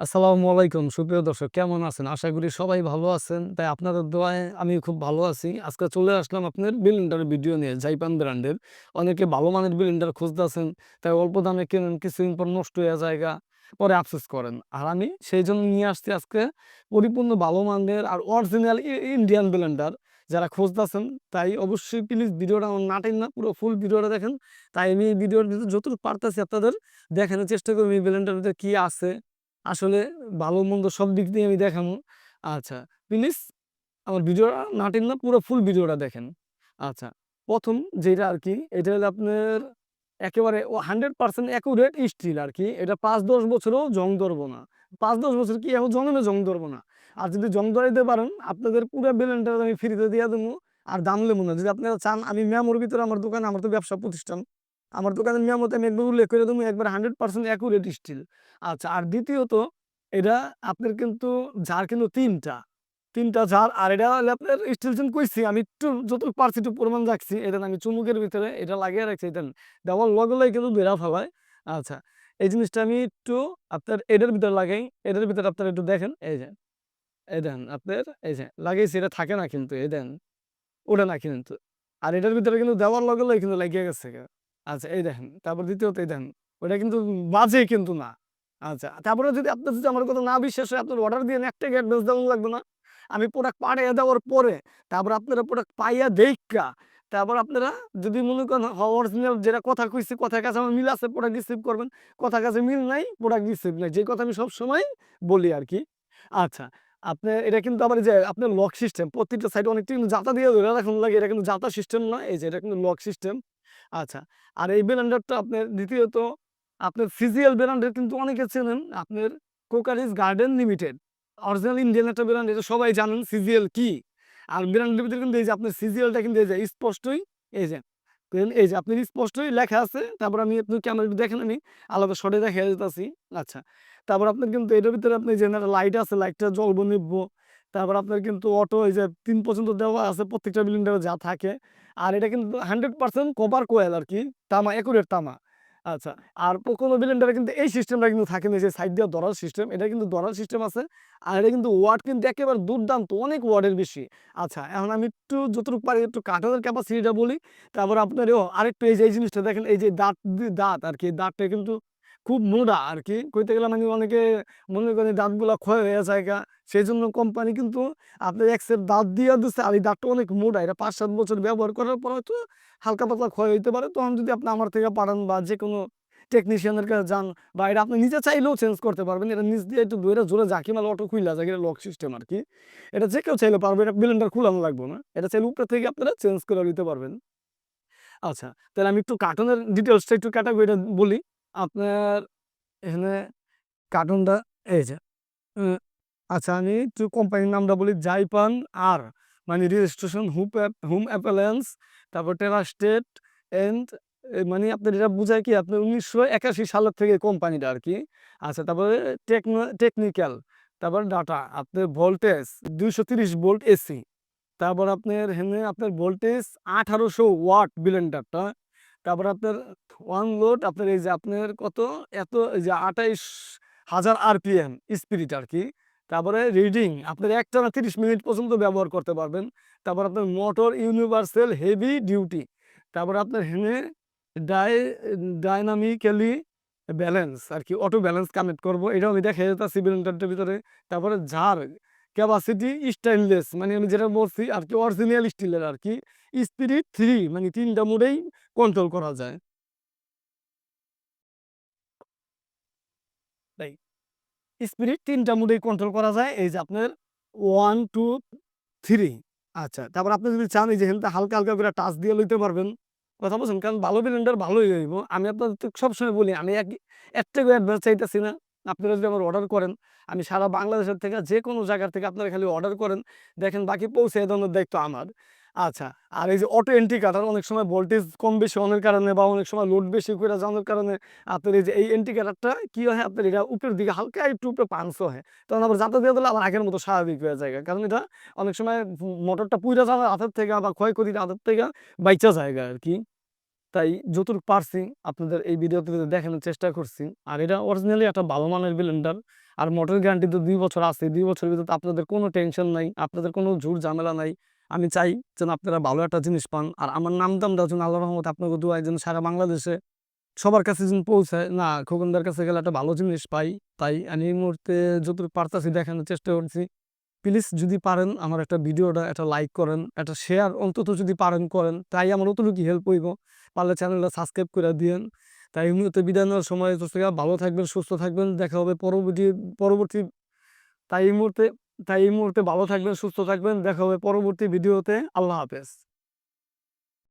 আসসালামু আলাইকুম। সুপ্রিয় দর্শক, কেমন আছেন? আশা করি সবাই ভালো আছেন। তাই আপনাদের দোয়ায় আমি খুব ভালো আছি। আজকে চলে আসলাম আপনার বিলিন্ডারের ভিডিও নিয়ে জাইপান ব্র্যান্ডের অনেকে ভালো মানের বিলিন্ডার খুঁজতেছেন, তাই অল্প দামে কেনেন কিছুদিন পর নষ্ট হয়ে জায়গা পরে আফসোস করেন। আর আমি সেই জন্য নিয়ে আসছি আজকে পরিপূর্ণ ভালো মানের আর অরিজিনাল ইন্ডিয়ান ব্লেন্ডার যারা খুঁজতেছেন, তাই অবশ্যই প্লিজ ভিডিওটা আমার নাটেন না, পুরো ফুল ভিডিওটা দেখেন। তাই আমি এই ভিডিওর ভিতরে যতটুকু পারতেছি আপনাদের দেখানোর চেষ্টা করব, এই ব্লেন্ডার ভিতরে কি আছে। আসলে ভালো মন্দ সব দিক দিয়ে আমি দেখাবো। আচ্ছা প্লিজ আমার ভিডিওটা না টেন পুরো ফুল ভিডিওটা দেখেন। আচ্ছা প্রথম যেটা আর কি, এটা হলো আপনার একেবারে ও হান্ড্রেড পার্সেন্ট অ্যাকুরেট স্টিল আর কি। এটা পাঁচ দশ বছরও জং ধরবো না। পাঁচ দশ বছর কি এখন জঙ্গমে জং ধরবো না? আর যদি জং ধরাইতে পারেন, আপনাদের পুরো বেলেনটা আমি ফ্রিতে দিয়ে দেবো আর দাম নেব না। যদি আপনারা চান, আমি ম্যামোর ভিতরে আমার দোকান, আমার তো ব্যবসা প্রতিষ্ঠান। আমার দোকানের মেমোতে আমি একবার উল্লেখ করে দেবো, একবার হান্ড্রেড পার্সেন্ট অ্যাকুরেট স্টিল আচ্ছা আর দ্বিতীয়ত, এটা আপনার কিন্তু জার কিন্তু তিনটা। তিনটা জার আর এটা আপনার স্টিল চেন কইছি, আমি একটু যতটুকু পারছি একটু প্রমাণ রাখছি, এটা আমি চুমুকের ভিতরে এটা লাগিয়ে রাখছি, এটা দেওয়ার লগে কিন্তু বেড়া ফেলায়। আচ্ছা এই জিনিসটা আমি একটু আপনার এটার ভিতরে লাগাই, এটার ভিতরে আপনার একটু দেখেন, এই যে, এই দেন আপনার, এই যে লাগাইছি এটা থাকে না কিন্তু, এই দেন, ওটা না কিন্তু। আর এটার ভিতরে কিন্তু দেওয়ার লগে কিন্তু লাগিয়ে গেছে আচ্ছা এই দেখেন, তারপর দ্বিতীয়ত এই দেখেন ওটা কিন্তু বাজে কিন্তু না। আচ্ছা তারপরে যদি আপনার যদি আমার কথা না বিশ্বাস হয়, আপনার অর্ডার দিয়ে একটা অ্যাডভান্স দেওয়া লাগবে না। আমি প্রোডাক্ট পাঠিয়ে দেওয়ার পরে, তারপর আপনারা প্রোডাক্ট পাইয়া দেখা তারপর আপনারা যদি মনে করেন অরিজিনাল যেটা কথা কইছি, কথার কাছে আমার মিল আছে প্রোডাক্ট রিসিভ করবেন। কথার কাছে মিল নাই প্রোডাক্ট রিসিভ নাই, যে কথা আমি সবসময় বলি আর কি আচ্ছা আপনি, এটা কিন্তু আবার যে আপনার লক সিস্টেম প্রত্যেকটা সাইডে অনেকটা কিন্তু জাতা দিয়ে ধরে রাখুন লাগে, এটা কিন্তু জাতা সিস্টেম নয় এই যে এটা কিন্তু লক সিস্টেম আচ্ছা। আর এই ব্লেন্ডারটা আপনার দ্বিতীয়ত আপনার সিজিএল ব্র্যান্ডের কিন্তু অনেকে চেনেন, আপনার কোকারিজ গার্ডেন লিমিটেড। অরিজিনাল ইন্ডিয়ান একটা ব্র্যান্ড এটা সবাই জানেন সিজিএল কি। আর ব্র্যান্ডের ভিতরে কিন্তু এই যে আপনার সিজিএলটা কিন্তু এই যে স্পষ্টই, এই যে এই যে আপনার স্পষ্টই লেখা আছে। তারপর আমি আপনি ক্যামেরা দেখেন আমি আলাদা শটে দেখা যেতেছি আচ্ছা তারপর আপনার কিন্তু এটার ভিতরে আপনি যে লাইট আছে লাইটটা জ্বলবো নিবো তারপর আপনার কিন্তু অটো এই যে তিন পর্যন্ত দেওয়া আছে, প্রত্যেকটা বিল্ডিংটা যা থাকে। আর এটা কিন্তু হান্ড্রেড পার্সেন্ট কপার কোয়েল আর কি তামা, একুরেট তামা। আচ্ছা আর কোনো বিলেন্ডারে কিন্তু এই সিস্টেমটা কিন্তু থাকে না যে সাইড দিয়ে ধরার সিস্টেম এটা কিন্তু ধরার সিস্টেম আছে। আর এটা কিন্তু ওয়ার্ড কিন্তু একেবারে দুর্দান্ত, অনেক ওয়ার্ডের বেশি। আচ্ছা এখন আমি একটু যতটুকু পারি একটু কাঠের ক্যাপাসিটিটা বলি। তারপর আপনার, ও আরেকটু এই যে, এই জিনিসটা দেখেন, এই যে দাঁত দাঁত আর কি দাঁতটা কিন্তু খুব মোটা আর কি কইতে গেলে মানে অনেকে মনে করেন দাঁতগুলা ক্ষয় হয়ে যায় গা। সেই জন্য কোম্পানি কিন্তু আপনার এক সেট দাঁত দিয়ে দিচ্ছে আর এই দাঁতটা অনেক মোটা। এটা পাঁচ সাত বছর ব্যবহার করার পর হয়তো হালকা পাতলা ক্ষয় হইতে পারে। তখন যদি আপনি আমার থেকে পারেন বা যে কোনো টেকনিশিয়ানের কাছে যান বা এটা আপনি নিজে চাইলেও চেঞ্জ করতে পারবেন। এটা নিজ দিয়ে একটু দূরে জোরে জাকি মাল অটো খুইলা যায়, এটা লক সিস্টেম আর কি এটা যে কেউ চাইলে পারবে, এটা বিলেন্ডার খুলানো লাগবে না। এটা চাইলে উপরে থেকে আপনারা চেঞ্জ করে নিতে পারবেন। আচ্ছা তাহলে আমি একটু কার্টুনের ডিটেলসটা একটু ক্যাটাগরিটা বলি। আপনার এখানে কার্টুনটা এই যে আচ্ছা আমি একটু কোম্পানির নামটা বলি জাইপান আর মানে রেজিস্ট্রেশন হুপ হোম অ্যাপ্যালেন্স তারপর টেরাস্টেট এন্ড মানে আপনার এটা বোঝায় কি, আপনার উনিশশো একাশি সালের থেকে কোম্পানিটা আর কি আচ্ছা তারপরে টেকনো টেকনিক্যাল তারপর ডাটা আপনার ভোল্টেজ দুইশো তিরিশ ভোল্ট এসি তারপর আপনার হেনে আপনার ভোল্টেজ আঠারোশো ওয়াট বিলেন্ডারটা তারপর আপনার ওয়ান লোড আপনার এই যে আপনার কত? এত এই যে আঠাইশ হাজার আরপিএম স্পিরিট আর কি তারপরে রিডিং আপনার একটা না তিরিশ মিনিট পর্যন্ত ব্যবহার করতে পারবেন। তারপর আপনার মোটর ইউনিভার্সাল হেভি ডিউটি তারপর আপনার হেনে ডাই ডাইনামিক্যালি ব্যালেন্স আর কি অটো ব্যালেন্স কানেক্ট করব। এটাও আমি দেখে যেতে সিলিন্ডারটার ভিতরে। তারপরে ঝাড় ক্যাপাসিটি স্টেনলেস মানে আমি যেটা বলছি আর কি অরিজিনাল স্টিলের আর কি স্পিরিট থ্রি মানে তিনটা মোডেই কন্ট্রোল করা যায়। স্পিরিট তিনটা মোডেই কন্ট্রোল করা যায়, এই যে আপনার ওয়ান টু থ্রি আচ্ছা তারপর আপনি যদি চান এই যে হেলতে হালকা হালকা করে টাচ দিয়ে লইতে পারবেন, কথা বলছেন, কারণ ভালো ব্লেন্ডার ভালোই হইব। আমি আপনাদের সবসময় বলি, আমি এক, একটা অ্যাডভান্স চাইতেছি না। আপনারা যদি আমার অর্ডার করেন, আমি সারা বাংলাদেশের থেকে যে কোনো জায়গার থেকে আপনারা খালি অর্ডার করেন, দেখেন বাকি পৌঁছে দেওয়ার দায়িত্ব আমার। আচ্ছা আর এই যে অটো এন্ট্রি কাটার অনেক সময় ভোল্টেজ কম বেশি অনেক কারণে বা অনেক সময় লোড বেশি করে যাওয়ার কারণে আপনার এই যে এই এন্ট্রি কাটারটা কি হয়, আপনার এটা উপরের দিকে হালকা একটু উপরে পাঁচ হয়। তখন আবার যাতে দিয়ে দিলে আবার আগের মতো স্বাভাবিক হয়ে যায়। কারণ এটা অনেক সময় মোটরটা পুইরা যাওয়ার হাতের থেকে বা ক্ষয়ক্ষতির হাতের থেকে বাইচা জায়গা আর কি। তাই যতটুকু পারছি আপনাদের এই ভিডিওতে দেখানোর চেষ্টা করছি। আর এটা অরিজিনালি একটা ভালো মানের ব্লেন্ডার আর মোটর গ্যারান্টি তো দুই বছর আছে। দুই বছরের ভিতরে আপনাদের কোনো টেনশন নাই, আপনাদের কোনো ঝুট ঝামেলা নাই। আমি চাই যেন আপনারা ভালো একটা জিনিস পান। আর আমার নাম দামটা যেন আল্লাহ রহমত আপনাকে দোয়াই যেন সারা বাংলাদেশে সবার কাছে যেন পৌঁছায়। না, খোকনদার কাছে গেলে একটা ভালো জিনিস পাই। তাই আমি এই মুহূর্তে যতটুকু পারতাছি দেখানোর চেষ্টা করছি। প্লিজ যদি পারেন আমার একটা ভিডিওটা, একটা লাইক করেন, একটা শেয়ার অন্তত যদি পারেন করেন, তাই আমার অতটুকু হেল্প হইব। পারলে চ্যানেলটা সাবস্ক্রাইব করে দিয়েন। তাই এমনিতে বিদায় নেওয়ার সময় দর্শকরা ভালো থাকবেন, সুস্থ থাকবেন, দেখা হবে পরবর্তী পরবর্তী, তাই এই মুহূর্তে, তাই এই মুহূর্তে ভালো থাকবেন, সুস্থ থাকবেন, দেখা হবে পরবর্তী ভিডিওতে। আল্লাহ হাফেজ।